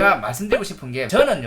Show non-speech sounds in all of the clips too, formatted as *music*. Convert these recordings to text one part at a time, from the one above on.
제가 말씀드리고 싶은 게 저는요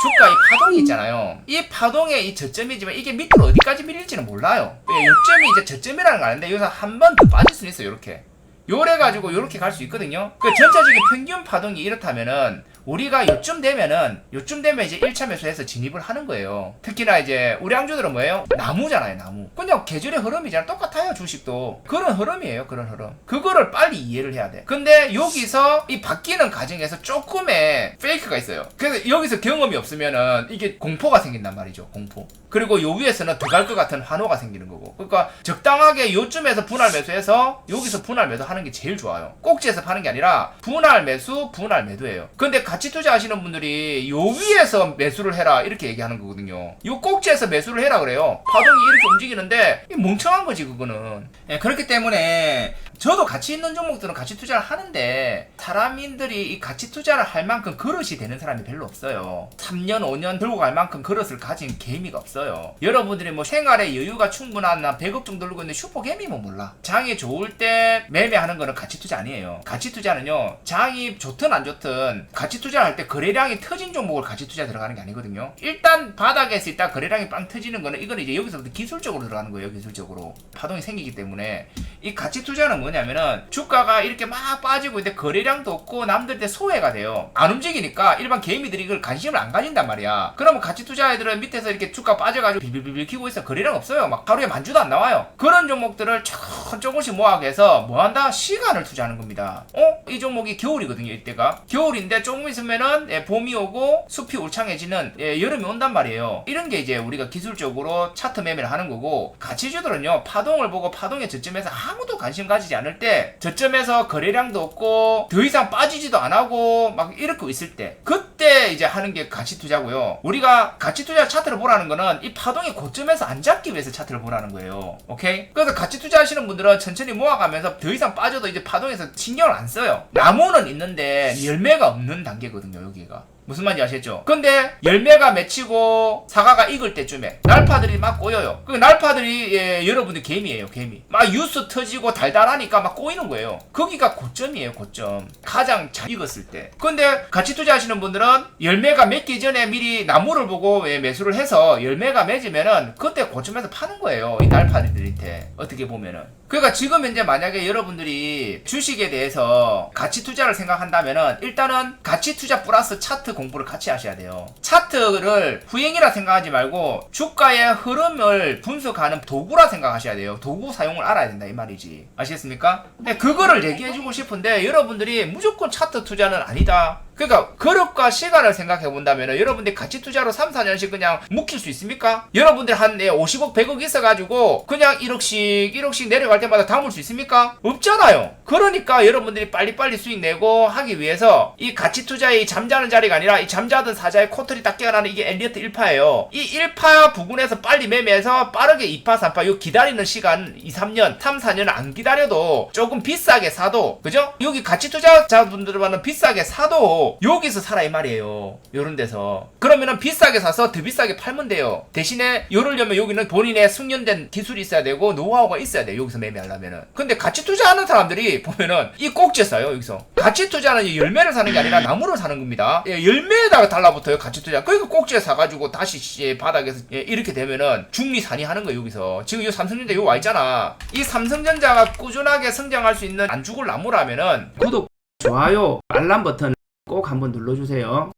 주가 이 파동이 있잖아요. 이 파동의 이 저점이지만 이게 밑으로 어디까지 밀릴지는 몰라요. 예, 요점이 이제 저점이라는 거 아는데 여기서 한 번 더 빠질 수는 있어요 이렇게. 요래 가지고 요렇게 갈 수 있거든요. 그 전체적인 평균 파동이 이렇다면은 우리가 요쯤 되면은 요쯤 되면 이제 1차 매수해서 진입을 하는 거예요. 특히나 이제 우리 양주들은 뭐예요? 나무잖아요, 나무. 그냥 계절의 흐름이잖아. 똑같아요, 주식도. 그런 흐름이에요, 그런 흐름. 그거를 빨리 이해를 해야 돼. 근데 여기서 이 바뀌는 과정에서 조금의 페이크가 있어요. 그래서 여기서 경험이 없으면은 이게 공포가 생긴단 말이죠, 공포. 그리고 요 위에서는 더 갈 것 같은 환호가 생기는 거고. 그러니까 적당하게 요쯤에서 분할 매수해서 여기서 분할 매도하는 게 제일 좋아요. 꼭지에서 파는 게 아니라 분할 매수, 분할 매도예요. 근데 가치 투자하시는 분들이 요 위에서 매수를 해라 이렇게 얘기하는 거거든요. 요 꼭지에서 매수를 해라 그래요. 파동이 이렇게 움직이는데 이 멍청한 거지 그거는. 예, 그렇기 때문에 저도 가치 있는 종목들은 가치 투자를 하는데 사람인들이 이 가치 투자를 할 만큼 그릇이 되는 사람이 별로 없어요. 3년, 5년 들고 갈 만큼 그릇을 가진 개미가 없어요. 여러분들이 뭐 생활에 여유가 충분한 나 100억 정도 들고 있는 슈퍼 개미면 몰라. 장이 좋을 때 매매하는 거는 가치 투자 아니에요. 가치 투자는요. 장이 좋든 안 좋든 가치 투자를 할 때 거래량이 터진 종목을 가치 투자 들어가는 게 아니거든요. 일단 바닥에서 일단 거래량이 빵 터지는 거는 이거는 이제 여기서부터 기술적으로 들어가는 거예요. 기술적으로. 파동이 생기기 때문에 이 가치 투자는 뭐냐면은 주가가 이렇게 막 빠지고 있는데 거래량도 없고 남들한테 소외가 돼요. 안 움직이니까 일반 개미들이 이걸 관심을 안 가진단 말이야. 그러면 가치 투자 애들은 밑에서 이렇게 주가 빠져가지고 비빌비빌 키고 있어. 거래량 없어요. 막 하루에 만주도 안 나와요. 그런 종목들을 조금 조금씩 모아서 뭐 한다? 시간을 투자하는 겁니다. 어? 이 종목이 겨울이거든요. 이때가. 겨울인데 조금 있으면은 예, 봄이 오고 숲이 울창해지는 예, 여름이 온단 말이에요. 이런 게 이제 우리가 기술적으로 차트 매매를 하는 거고 가치주들은요. 파동을 보고 파동의 저점에서 아무도 관심 가지지 않을 때 저점에서 거래량도 없고 더 이상 빠지지도 안 하고 막 이렇게 있을 때 그때 이제 하는 게 가치 투자고요. 우리가 가치 투자 차트를 보라는 거는 이 파동의 고점에서 안 잡기 위해서 차트를 보라는 거예요. 오케이? 그래서 가치 투자하시는 분들은 천천히 모아가면서 더 이상 빠져도 이제 파동에서 신경을 안 써요. 나무는 있는데 열매가 없는 단계거든요, 여기가. 무슨 말인지 아시겠죠? 근데 열매가 맺히고 사과가 익을 때쯤에 날파들이 막 꼬여요. 그 날파들이 예, 여러분들 개미예요, 개미. 막 유스 터지고 달달하니까 막 꼬이는 거예요. 거기가 고점이에요, 고점. 가장 잘 익었을 때. 근데 같이 투자하시는 분들은 열매가 맺기 전에 미리 나무를 보고 예, 매수를 해서 열매가 맺으면은 그때 고점에서 파는 거예요. 이 날파들한테 어떻게 보면은. 그러니까 지금 현재 만약에 여러분들이 주식에 대해서 가치 투자를 생각한다면은 일단은 가치 투자 플러스 차트 공부를 같이 하셔야 돼요. 차트를 후행이라 생각하지 말고 주가의 흐름을 분석하는 도구라 생각하셔야 돼요. 도구 사용을 알아야 된다 이 말이지. 아시겠습니까? 근데 그거를 얘기해 주고 싶은데 여러분들이 무조건 차트 투자는 아니다. 그러니까 그릇과 시간을 생각해 본다면 여러분들 가치 투자로 3, 4년씩 그냥 묵힐 수 있습니까? 여러분들 한 네, 50억, 100억 있어가지고 그냥 1억씩, 1억씩 내려갈 때마다 담을 수 있습니까? 없잖아요. 그러니까 여러분들이 빨리빨리 수익 내고 하기 위해서 이 가치 투자의 잠자는 자리가 아니라 이 잠자던 사자의 코털이 딱 깨어나는 이게 엘리어트 1파예요. 이 1파 부근에서 빨리 매매해서 빠르게 2파, 3파 요 기다리는 시간 2, 3년, 3, 4년 안 기다려도 조금 비싸게 사도 그죠? 여기 가치 투자자분들은 비싸게 사도 여기서 사라 이 말이에요. 요런 데서. 그러면은 비싸게 사서 더 비싸게 팔면 돼요. 대신에 요러려면 여기는 본인의 숙련된 기술이 있어야 되고 노하우가 있어야 돼요. 여기서 매매하려면은. 근데 가치 투자하는 사람들이 보면은 이 꼭지에 싸요. 여기서. 가치 투자는 열매를 사는 게 아니라 나무를 사는 겁니다. 예, 열매에다가 달라붙어요. 가치 투자. 그러니까 꼭지에 사가지고 다시 예, 바닥에서 예, 이렇게 되면은 중리산이 하는 거예요. 여기서. 지금 이 삼성전자 요와 있잖아. 이 삼성전자가 꾸준하게 성장할 수 있는 안 죽을 나무라면은 구독, 좋아요, 알람 버튼 꼭 한번 눌러주세요.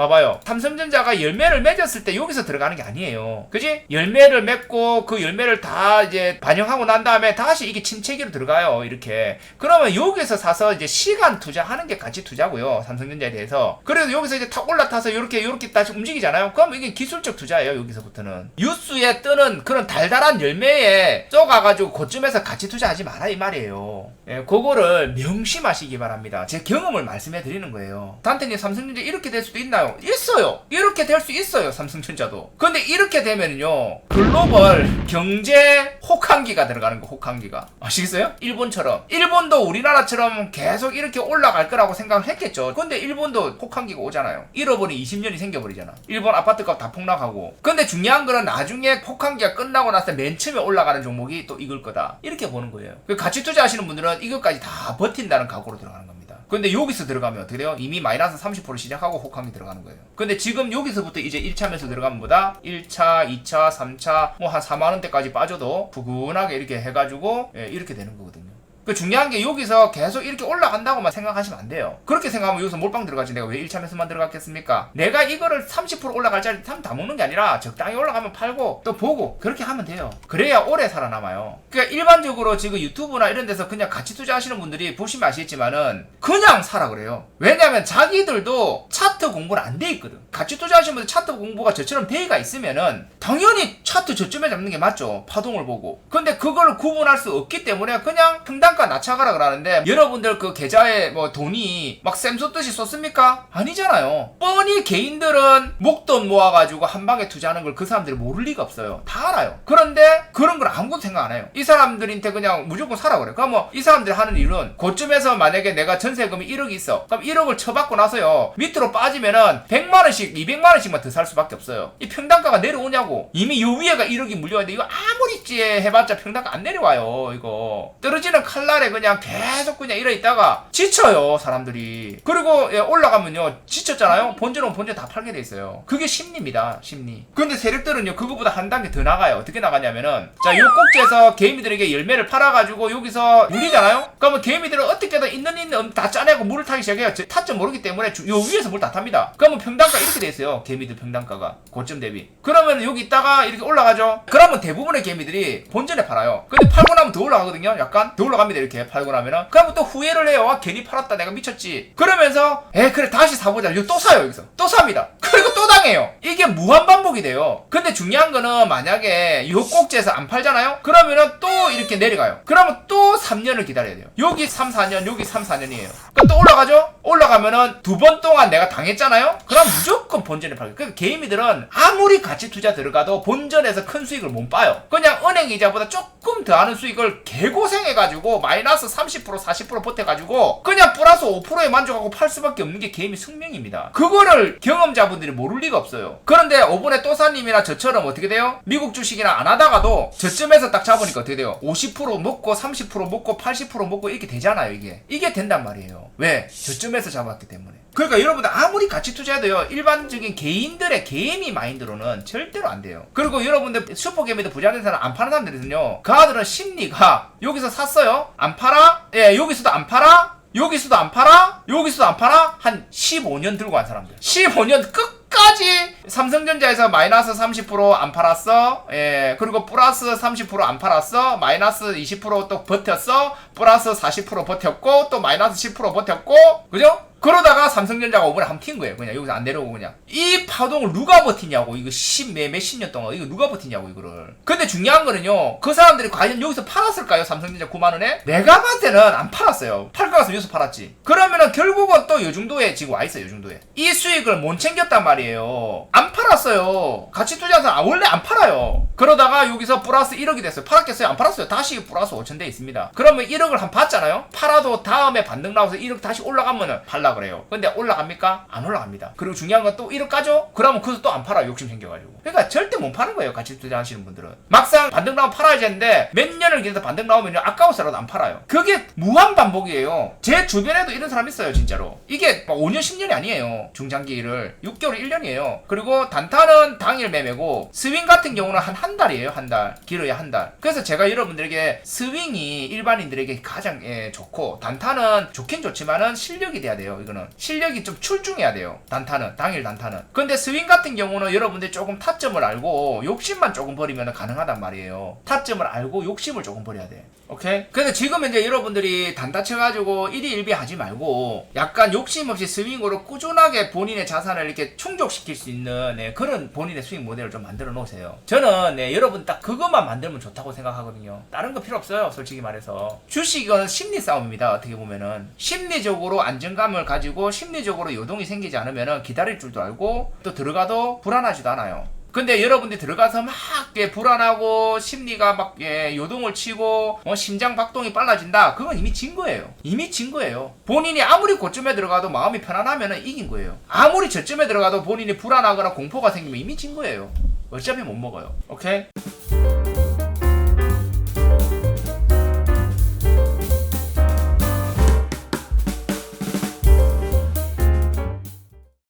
봐봐요. 삼성전자가 열매를 맺었을 때 여기서 들어가는 게 아니에요. 그지? 열매를 맺고 그 열매를 다 이제 반영하고 난 다음에 다시 이게 침체기로 들어가요. 이렇게. 그러면 여기서 사서 이제 시간 투자하는 게 가치 투자고요. 삼성전자에 대해서. 그래서 여기서 이제 탁 올라타서 이렇게 이렇게 다시 움직이잖아요. 그럼 이게 기술적 투자예요. 여기서부터는. 유수에 뜨는 그런 달달한 열매에 쏘가가지고 고점에서 가치 투자하지 마라 이 말이에요. 예, 그거를 명심하시기 바랍니다. 제 경험을 말씀해 드리는 거예요. 단테님 삼성전자 이렇게 될 수도 있나요? 있어요. 이렇게 될 수 있어요. 삼성전자도. 근데 이렇게 되면요. 글로벌 경제 혹한기가 들어가는 거 혹한기가. 아시겠어요? 일본처럼. 일본도 우리나라처럼 계속 이렇게 올라갈 거라고 생각을 했겠죠. 근데 일본도 혹한기가 오잖아요. 잃어버린 20년이 생겨버리잖아. 일본 아파트값 다 폭락하고. 근데 중요한 거는 나중에 혹한기가 끝나고 나서 맨 처음에 올라가는 종목이 또 이걸 거다. 이렇게 보는 거예요. 그 가치 투자하시는 분들은 이것까지 다 버틴다는 각오로 들어가는 겁니다. 근데 여기서 들어가면 어떻게 돼요? 이미 마이너스 30% 시작하고 혹한게 들어가는 거예요. 근데 지금 여기서부터 이제 1차 매수 들어가면 보다 1차, 2차, 3차 뭐 한 4만 원대까지 빠져도 부근하게 이렇게 해가지고 예, 이렇게 되는 거거든요. 그 중요한 게 여기서 계속 이렇게 올라간다고만 생각하시면 안 돼요. 그렇게 생각하면 여기서 몰빵 들어가지 내가 왜 1차 매수만 들어갔겠습니까? 내가 이거를 30% 올라갈 자리 다 먹는 게 아니라 적당히 올라가면 팔고 또 보고 그렇게 하면 돼요. 그래야 오래 살아남아요. 그러니까 일반적으로 지금 유튜브나 이런 데서 그냥 가치 투자하시는 분들이 보시면 아시겠지만은 그냥 사라 그래요. 왜냐면 자기들도 차트 공부는 안돼 있거든. 가치 투자하시는 분들 차트 공부가 저처럼 돼가 있으면은 당연히 차트 저점에 잡는 게 맞죠. 파동을 보고. 근데 그걸 구분할 수 없기 때문에 그냥 평 단가 낮춰가라 그러는데 여러분들 그 계좌에 뭐 돈이 막 쌤솟듯이 쏟습니까? 아니잖아요. 뻔히 개인들은 목돈 모아가지고 한 방에 투자하는 걸 그 사람들이 모를 리가 없어요. 다 알아요. 그런데 그런 걸 아무것도 생각 안 해요. 이 사람들한테 그냥 무조건 사라 그래. 그럼 뭐 이 사람들이 하는 일은 고점에서 만약에 내가 전세금이 1억이 있어. 그럼 1억을 쳐받고 나서요. 밑으로 빠지면은 100만 원씩, 200만 원씩만 더 살 수밖에 없어요. 이 평단가가 내려오냐고. 이미 요 위에가 1억이 물려왔는데 이거 아무리 찌 해봤자 평단가 안 내려와요. 이거 떨어지는 칼 날에 그냥 계속 그냥 이래 있다가 지쳐요 사람들이. 그리고 예, 올라가면요 지쳤잖아요. 본전은 본전 다 팔게 돼 있어요. 그게 심리입니다. 심리. 근데 세력들은요 그거보다 한 단계 더 나가요. 어떻게 나가냐면은 자요 꼭지에서 개미들에게 열매를 팔아가지고 여기서 물리잖아요. 그러면 개미들은 어떻게든 있는 있는 다 짜내고 물을 타기 시작해요. 저 타점 모르기 때문에 주- 요 위에서 물 다 탑니다. 그러면 평단가 이렇게 돼 있어요. 개미들 평단가가 고점 대비. 그러면 여기 있다가 이렇게 올라가죠. 그러면 대부분의 개미들이 본전에 팔아요. 근데 팔고 나면 더 올라가거든요. 약간 더 올라갑 니다. 이렇게 팔고 나면은 그러면 또 후회를 해요. 아, 괜히 팔았다. 내가 미쳤지. 그러면서 에 그래 다시 사보자. 이거 또 사요 여기서. 또 삽니다. *laughs* 그리고 또 당해요. 이게 무한 반복이 돼요. 근데 중요한 거는 만약에 요 꼭지에서 안 팔잖아요. 그러면은 또 이렇게 내려가요. 그러면 또 3년을 기다려야 돼요. 여기 3, 4년, 여기 3, 4년이에요. 그럼 또 올라가죠? 올라가면은 두 번 동안 내가 당했잖아요? 그럼 무조건 본전에 팔고. 그러니까 개미들은 아무리 가치 투자 들어가도 본전에서 큰 수익을 못 봐요. 그냥 은행 이자보다 조금 더 하는 수익을 개고생해가지고 마이너스 30% 40% 버텨가지고 그냥 플러스 5%에 만족하고 팔 수밖에 없는 게 개미 숙명입니다. 그거를 경험자분들이 모를 리가 없어요. 그런데 오번에 또사님이나 저처럼 어떻게 돼요? 미국 주식이나 안 하다가도 저점에서 딱 잡으니까 어떻게 돼요? 50% 먹고 30% 먹고 80% 먹고 이렇게 되잖아요 이게. 이게 된단 말이에요. 왜? 저점에서 잡았기 때문에. 그러니까 여러분들 아무리 가치 투자해도요 일반적인 개인들의 개미 마인드로는 절대로 안 돼요. 그리고 여러분들 슈퍼개미들 부자 된 사람 안 파는 사람들은요 그 아들은 심리가 여기서 샀어요 안 팔아? 예 여기서도 안 팔아? 여기서도 안 팔아? 여기서도 안 팔아? 한 15년 들고 간 사람들. 15년 끝까지 삼성전자에서 마이너스 30%안 팔았어. 예. 그리고 플러스 30%안 팔았어. 마이너스 20%또 버텼어. 플러스 40% 버텼고 또 마이너스 10% 버텼고. 그죠? 그러다가 삼성전자가 오번에 한번 튄 거예요. 그냥 여기서 안 내려오고 그냥. 이 파동을 누가 버티냐고. 이거 십, 몇, 몇십 년 동안. 이거 누가 버티냐고, 이거를. 근데 중요한 거는요. 그 사람들이 과연 여기서 팔았을까요? 삼성전자 9만원에? 내가 봤을 때는 안 팔았어요. 팔 거 같으면 여기서 팔았지. 그러면은 결국은 또요 정도에 지금 와 있어요, 요 정도에. 이 수익을 못 챙겼단 말이에요. 안 팔았어요. 가치 투자자는 아, 원래 안 팔아요. 그러다가 여기서 플러스 1억이 됐어요. 팔았겠어요? 안 팔았어요. 다시 플러스 5천 돼 있습니다. 그러면 1억을 한 봤잖아요? 팔아도 다음에 반등 나와서 1억 다시 올라가면은 팔라 그래요. 근데 올라갑니까? 안 올라갑니다. 그리고 중요한 건 또 1억 까죠? 그러면 그것도 또안 팔아. 욕심 생겨가지고. 그러니까 절대 못 파는 거예요. 가치 투자하시는 분들은. 막상 반등 나오면 팔아야지 했는데 몇 년을 기다려 반등 나오면 아까워서라도 안 팔아요. 그게 무한 반복이에요. 제 주변에도 이런 사람 있어요. 진짜로. 이게 막 5년 10년이 아니에요. 중장기를 6개월 1년이에요. 그리고 단타는 당일 매매고 스윙 같은 경우는 한 한 달이에요. 한 달. 길어야 한 달. 그래서 제가 여러분들에게 스윙이 일반인들에게 가장 예, 좋고 단타는 좋긴 좋지만은 실력이 돼야 돼요. 이거는 실력이 좀 출중해야 돼요. 단타는 당일 단타는. 근데 스윙 같은 경우는 여러분들이 조금 타점을 알고 욕심만 조금 버리면 가능하단 말이에요. 타점을 알고 욕심을 조금 버려야 돼. 오케이? 근데 지금 이제 여러분들이 단타 쳐가지고 일희일비 하지 말고 약간 욕심 없이 스윙으로 꾸준하게 본인의 자산을 이렇게 충족시킬 수 있는 네, 그런 본인의 스윙 모델을 좀 만들어 놓으세요. 저는 네, 여러분 딱 그것만 만들면 좋다고 생각하거든요. 다른 거 필요 없어요. 솔직히 말해서. 주식은 심리 싸움입니다. 어떻게 보면은. 심리적으로 안정감을 가지고 심리적으로 요동이 생기지 않으면은 기다릴 줄도 알고 또 들어가도 불안하지도 않아요. 근데 여러분들이 들어가서 막 예, 불안하고 심리가 막 예, 요동을 치고 어, 심장 박동이 빨라진다. 그건 이미 진 거예요. 이미 진 거예요. 본인이 아무리 고점에 들어가도 마음이 편안하면 이긴 거예요. 아무리 저점에 들어가도 본인이 불안하거나 공포가 생기면 이미 진 거예요. 어차피 못 먹어요. 오케이?